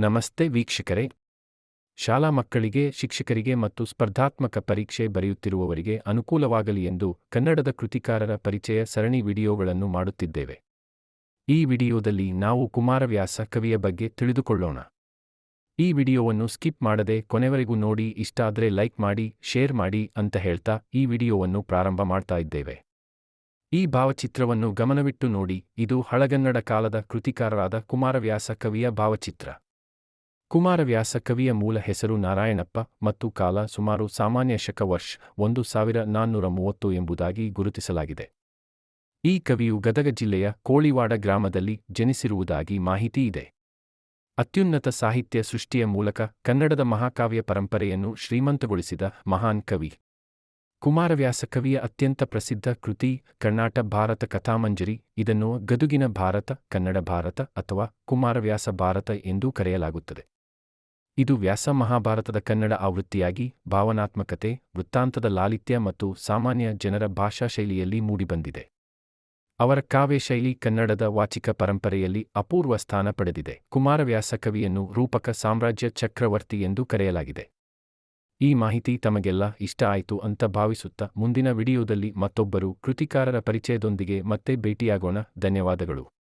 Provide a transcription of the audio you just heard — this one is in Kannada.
ನಮಸ್ತೆ ವೀಕ್ಷಕರೇ. ಶಾಲಾ ಮಕ್ಕಳಿಗೆ, ಶಿಕ್ಷಕರಿಗೆ ಮತ್ತು ಸ್ಪರ್ಧಾತ್ಮಕ ಪರೀಕ್ಷೆ ಬರೆಯುತ್ತಿರುವವರಿಗೆ ಅನುಕೂಲವಾಗಲಿ ಎಂದು ಕನ್ನಡದ ಕೃತಿಕಾರರ ಪರಿಚಯ ಸರಣಿ ವಿಡಿಯೋಗಳನ್ನು ಮಾಡುತ್ತಿದ್ದೇವೆ. ಈ ವಿಡಿಯೋದಲ್ಲಿ ನಾವು ಕುಮಾರವ್ಯಾಸ ಕವಿಯ ಬಗ್ಗೆ ತಿಳಿದುಕೊಳ್ಳೋಣ. ಈ ವಿಡಿಯೋವನ್ನು ಸ್ಕಿಪ್ ಮಾಡದೆ ಕೊನೆವರೆಗೂ ನೋಡಿ, ಇಷ್ಟಾದರೆ ಲೈಕ್ ಮಾಡಿ, ಶೇರ್ ಮಾಡಿ ಅಂತ ಹೇಳ್ತಾ ಈ ವಿಡಿಯೋವನ್ನು ಪ್ರಾರಂಭ ಮಾಡ್ತಾ ಇದ್ದೇವೆ. ಈ ಭಾವಚಿತ್ರವನ್ನು ಗಮನವಿಟ್ಟು ನೋಡಿ, ಇದು ಹಳಗನ್ನಡ ಕಾಲದ ಕೃತಿಕಾರರಾದ ಕುಮಾರವ್ಯಾಸ ಕವಿಯ ಭಾವಚಿತ್ರ. ಕುಮಾರವ್ಯಾಸ ಕವಿಯ ಮೂಲ ಹೆಸರು ನಾರಾಯಣಪ್ಪ ಮತ್ತು ಕಾಲ ಸುಮಾರು ಸಾಮಾನ್ಯ ಶಕ ವರ್ಷ ಒಂದು ಸಾವಿರ ನಾನ್ನೂರ ಮೂವತ್ತು ಎಂಬುದಾಗಿ ಗುರುತಿಸಲಾಗಿದೆ. ಈ ಕವಿಯು ಗದಗ ಜಿಲ್ಲೆಯ ಕೋಳಿವಾಡ ಗ್ರಾಮದಲ್ಲಿ ಜನಿಸಿರುವುದಾಗಿ ಮಾಹಿತಿ ಇದೆ. ಅತ್ಯುನ್ನತ ಸಾಹಿತ್ಯ ಸೃಷ್ಟಿಯ ಮೂಲಕ ಕನ್ನಡದ ಮಹಾಕಾವ್ಯ ಪರಂಪರೆಯನ್ನು ಶ್ರೀಮಂತಗೊಳಿಸಿದ ಮಹಾನ್ ಕವಿ. ಕುಮಾರವ್ಯಾಸ ಕವಿಯ ಅತ್ಯಂತ ಪ್ರಸಿದ್ಧ ಕೃತಿ ಕರ್ನಾಟ ಭಾರತ ಕಥಾಮಂಜರಿ ಇದನ್ನು ಗದುಗಿನ ಭಾರತ, ಕನ್ನಡ ಭಾರತ ಅಥವಾ ಕುಮಾರವ್ಯಾಸ ಭಾರತ ಎಂದೂ ಕರೆಯಲಾಗುತ್ತದೆ. ಇದು ವ್ಯಾಸ ಮಹಾಭಾರತದ ಕನ್ನಡ ಆವೃತ್ತಿಯಾಗಿ ಭಾವನಾತ್ಮಕತೆ, ವೃತ್ತಾಂತದ ಲಾಲಿತ್ಯ ಮತ್ತು ಸಾಮಾನ್ಯ ಜನರ ಭಾಷಾ ಶೈಲಿಯಲ್ಲಿ ಮೂಡಿಬಂದಿದೆ. ಅವರ ಕಾವ್ಯ ಶೈಲಿ ಕನ್ನಡದ ವಾಚಿಕ ಪರಂಪರೆಯಲ್ಲಿ ಅಪೂರ್ವ ಸ್ಥಾನ ಪಡೆದಿದೆ. ಕುಮಾರವ್ಯಾಸ ಕವಿಯನ್ನು ರೂಪಕ ಸಾಮ್ರಾಜ್ಯ ಚಕ್ರವರ್ತಿ ಎಂದು ಕರೆಯಲಾಗಿದೆ. ಈ ಮಾಹಿತಿ ತಮಗೆಲ್ಲ ಇಷ್ಟ ಆಯಿತು ಅಂತ ಭಾವಿಸುತ್ತಾ ಮುಂದಿನ ವಿಡಿಯೋದಲ್ಲಿ ಮತ್ತೊಬ್ಬರು ಕೃತಿಕಾರರ ಪರಿಚಯದೊಂದಿಗೆ ಮತ್ತೆ ಭೇಟಿಯಾಗೋಣ. ಧನ್ಯವಾದಗಳು.